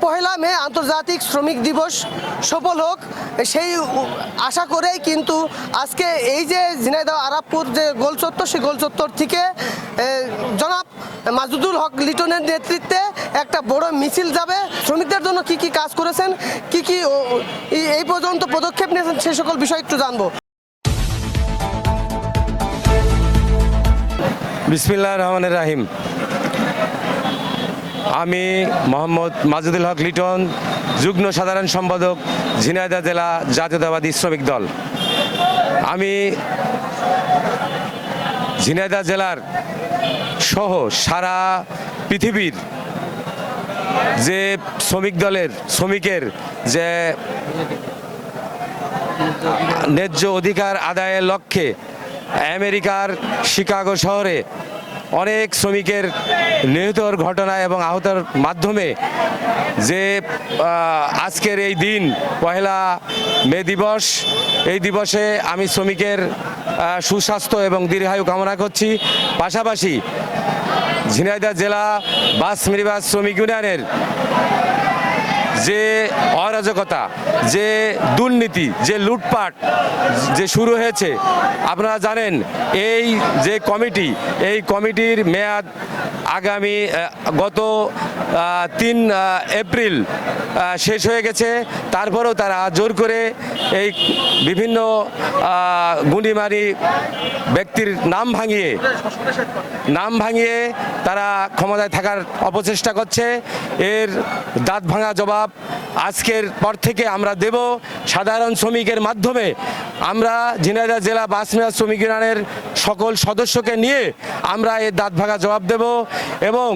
পহেলা মে আন্তর্জাতিক শ্রমিক দিবস সফল হোক, সেই আশা করেই কিন্তু আজকে এই যে ঝিনাইদহ আরাবপুর যে গোল চত্বর সেই গোল চত্বর থেকে জনাব মাজুদুল হক লিটনের নেতৃত্বে একটা বড় মিছিল যাবে। শ্রমিকদের জন্য কি কি কাজ করেছেন, কি কি এই- এই পর্যন্ত পদক্ষেপ নিয়েছেন, সে সকল বিষয় একটু জানব। বিসমিল্লাহ রহমানের রাহিম। আমি মোহাম্মদ মাজুদুল হক লিটন, যুগ্ম সাধারণ সম্পাদক ঝিনাইদা জেলা জাতীয়তাবাদী শ্রমিক দল। আমি ঝিনাইদহ জেলার সহ সারা পৃথিবীর যে শ্রমিক দলের, শ্রমিকের যে ন্যায্য অধিকার আদায়ের লক্ষ্যে আমেরিকার শিকাগো শহরে অনেক শ্রমিকের নিহতর ঘটনা এবং আহতর মাধ্যমে যে আজকের এই দিন, পহেলা মে দিবস, এই দিবসে আমি শ্রমিকের সুস্বাস্থ্য এবং দীর্ঘায়ু কামনা করছি। পাশাপাশি ঝিনাইদা জেলা বাস মিনিবাস শ্রমিক ইউনিয়নের যে অরাজকতা, যে দুর্নীতি, যে লুটপাট যে শুরু হয়েছে, আপনারা জানেন, এই যে কমিটি, এই কমিটির মেয়াদ আগামী গত তিন এপ্রিল শেষ হয়ে গেছে। তারপরেও তারা জোর করে এই বিভিন্ন গুণিমারি ব্যক্তির নাম ভাঙিয়ে নাম ভাঙিয়ে তারা ক্ষমতায় থাকার অপচেষ্টা করছে। এর দাঁত ভাঙা জবাব আজকের পর থেকে আমরা দেব। সাধারণ শ্রমিকের মাধ্যমে আমরা ঝিনাইদহ জেলা বাস মেয়াদ শ্রমিক ইউনিয়নের সকল সদস্যকে নিয়ে আমরা এর দাঁত ভাঙা জবাব দেব এবং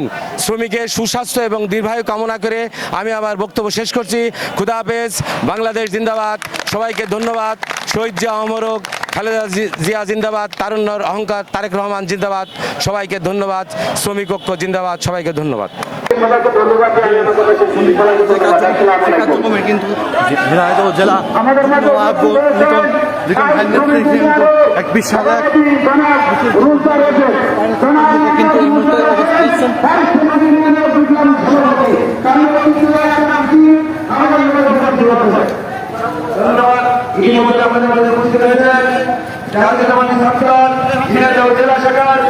শ্রমিকের সুস্বাস্থ্য এবং দীর্ঘায়ু কামনা করে আমি আমার বক্তব্য শেষ করছি। খুদা হাফেজ, বাংলাদেশ জিন্দাবাদ। সবাইকে ধন্যবাদ। শহীদ জিয়া অমরক, খালেদা জিয়া জিন্দাবাদ, তারুণ্যর অহংকার তারেক রহমান জিন্দাবাদ। সবাইকে ধন্যবাদ। শ্রমিক ঐক্য জিন্দাবাদ। সবাইকে ধন্যবাদ। কিন্তু ঝিনাইদহ জেলা এক বিশাল এক কিন্তু এই মুহূর্তে ঝিনাইদহ জেলা শাখার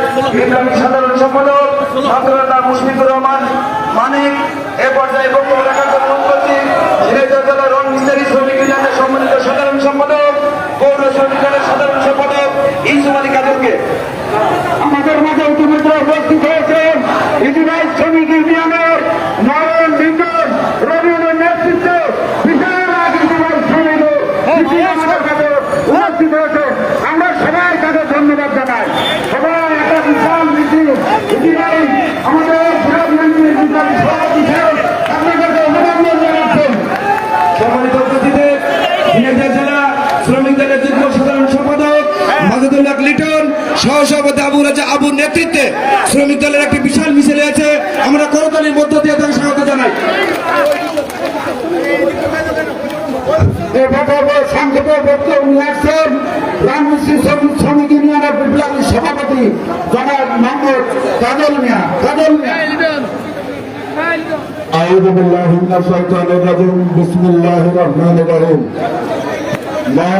সাধারণ সম্পাদক ছাত্রনেতা মুশফিকুর রহমান মানিক, এ পর্যায়ে বক্তব্য রাখার জন্য অনুরোধ করছি ঝিনাইদহ জেলার রং মিস্ত্রি শ্রমিক ইউনিয়নের সম্মানিত সাধারণ সম্পাদক, পৌর শ্রমিক সাধারণ সম্পাদক ইসুম আলী কাদেরকে আমাদের মাঝে ইতিমধ্যে উপস্থিত হয়েছে ইতিহাস শ্রমিক ইউনিয়নের নয়ন বিন্দন রবিউলের নেতৃত্বে বিশাল এক ইতিহাস শ্রমিক মিছিল আমাদের কাছে উপস্থিত হয়েছে আমরা সবাই তাদের ধন্যবাদ জানাই সবাই একটা বিশাল মিছিল ইতিহাস আমাদের প্রধানমন্ত্রী বিশাল সভাপতি সাহেব আপনাদেরকে অভিনন্দন জানাচ্ছেন সম্মানিত উপস্থিতি ঝিনাইদহ জেলা শ্রমিক দলের যুগ্ম সাধারণ সম্পাদক মাজুদুল্লাহ লিটন সহসভাপতি আবু রাজা আবুর নেতৃত্বে শ্রমিক দলের একটি বিশাল মিছিল হয়েছে আমরা করতালির মধ্য দিয়ে তাকে স্বাগত জানাই সংক্ষেপে বক্তব্য নিয়ে আসছেন রামমিস্ত্রি শ্রমিক শ্রমিক ইউনিয়নের বিপ্লবী সভাপতি জনাব মোহাম্মদ কাজল মিয়া কাজল মিয়া أعوذ بالله من الشيطان الرجيم بسم الله الرحمن الرحيم لا